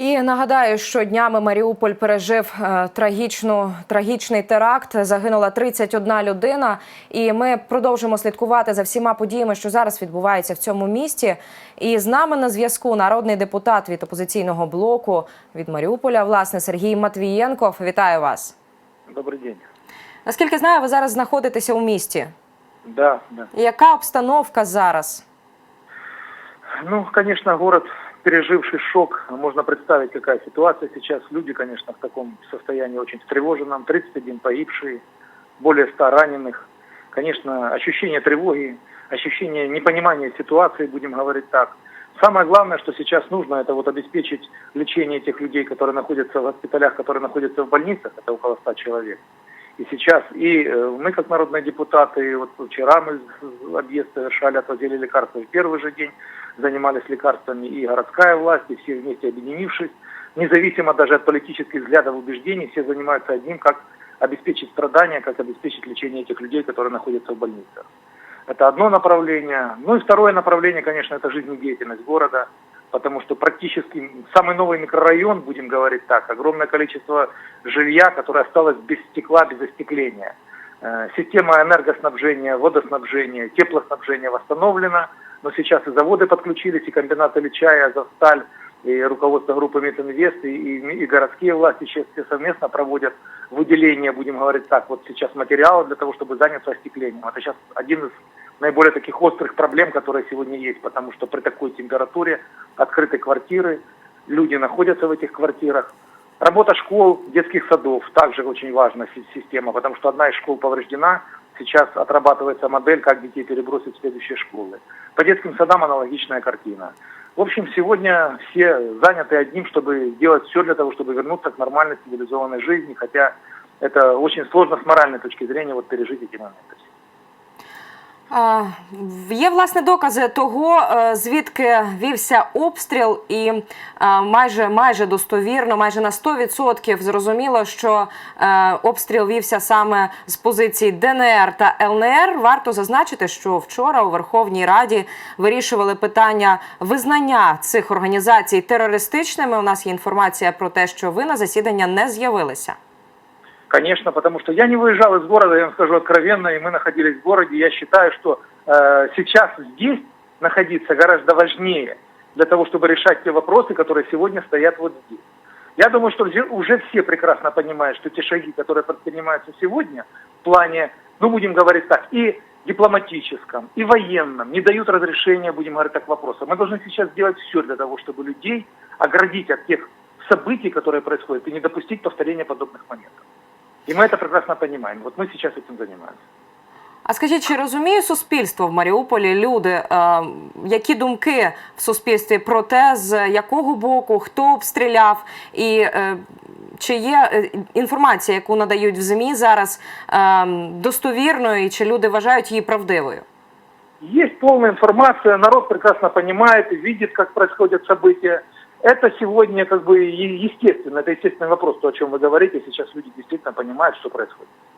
І нагадаю, що днями Маріуполь пережив е, трагічну трагічний теракт. Загинула 31 людина. І ми продовжимо слідкувати за всіма подіями, що зараз відбуваються в цьому місті. І з нами на зв'язку народний депутат від опозиційного блоку від Маріуполя, власне, Сергій Матвієнков. Вітаю вас. Добрый день. Наскільки знаю, ви зараз знаходитеся у місті. Да, да. Яка обстановка зараз? Ну, конечно, город, переживший шок, можно представить, какая ситуация сейчас. Люди, конечно, в таком состоянии очень встревоженном. 31 погибшие, более 100 раненых. Конечно, ощущение тревоги, ощущение непонимания ситуации, будем говорить так. Самое главное, что сейчас нужно, это вот обеспечить лечение тех людей, которые находятся в госпиталях, которые находятся в больницах, это около 100 человек. И сейчас, и э, мы, как народные депутаты, вот вчера мы объезд совершали, отвозили лекарства в первый же день, занимались лекарствами и городская власть, и все вместе объединившись, независимо даже от политических взглядов и убеждений, все занимаются одним, как обеспечить страдания, как обеспечить лечение этих людей, которые находятся в больницах. Это одно направление. Ну и второе направление, конечно, это жизнедеятельность города, потому что практически самый новый микрорайон, будем говорить так, огромное количество жилья, которое осталось без стекла, без остекления. Э, Система энергоснабжения, водоснабжения, теплоснабжения восстановлена, но сейчас и заводы подключились, и комбинаты Личая, Азовсталь, и руководство группы Метинвест, и, и- и городские власти сейчас все совместно проводят выделение, будем говорить так, вот сейчас материала для того, чтобы заняться остеклением. Это сейчас один из наиболее таких острых проблем, которые сегодня есть, потому что при такой температуре открыты квартиры, люди находятся в этих квартирах. Работа школ, детских садов также очень важная си- система, потому что одна из школ повреждена, сейчас отрабатывается модель, как детей перебросить в следующие школы. По детским садам аналогичная картина. В общем, сегодня все заняты одним, чтобы делать все для того, чтобы вернуться к нормальной цивилизованной жизни, хотя это очень сложно с моральной точки зрения вот пережить эти моменты. Є власне докази того, е, звідки вівся обстріл, і е, майже майже достовірно, майже на 100% зрозуміло, що е, обстріл вівся саме з позицій ДНР та ЛНР. Варто зазначити, що вчора у Верховній Раді вирішували питання визнання цих організацій терористичними. У нас є інформація про те, що ви на засідання не з'явилися. Конечно, потому что я не выезжал из города, я вам скажу откровенно, и мы находились в городе. Я считаю, что э, сейчас здесь находиться гораздо важнее для того, чтобы решать те вопросы, которые сегодня стоят вот здесь. Я думаю, что уже- все прекрасно понимают, что те шаги, которые предпринимаются сегодня в плане, ну будем говорить так, и дипломатическом, и военном, не дают разрешения, будем говорить так, вопросам. Мы должны сейчас сделать все для того, чтобы людей оградить от тех событий, которые происходят, и не допустить повторения подобных моментов. И мы это прекрасно понимаем. Вот мы сейчас этим занимаемся. А скажіть, чи розуміє суспільство в Маріуполі люди, е, які думки в суспільстві про те, з якого боку хто обстріляв, і е, чи є е, інформація, яку надають в ЗМІ зараз е, достовірною, і чи люди вважають її правдивою? Есть полная информация, народ прекрасно понимает и видит, как происходят события. Это сегодня как бы естественно, это естественный вопрос, то, о чем вы говорите. Сейчас люди действительно понимают, что происходит.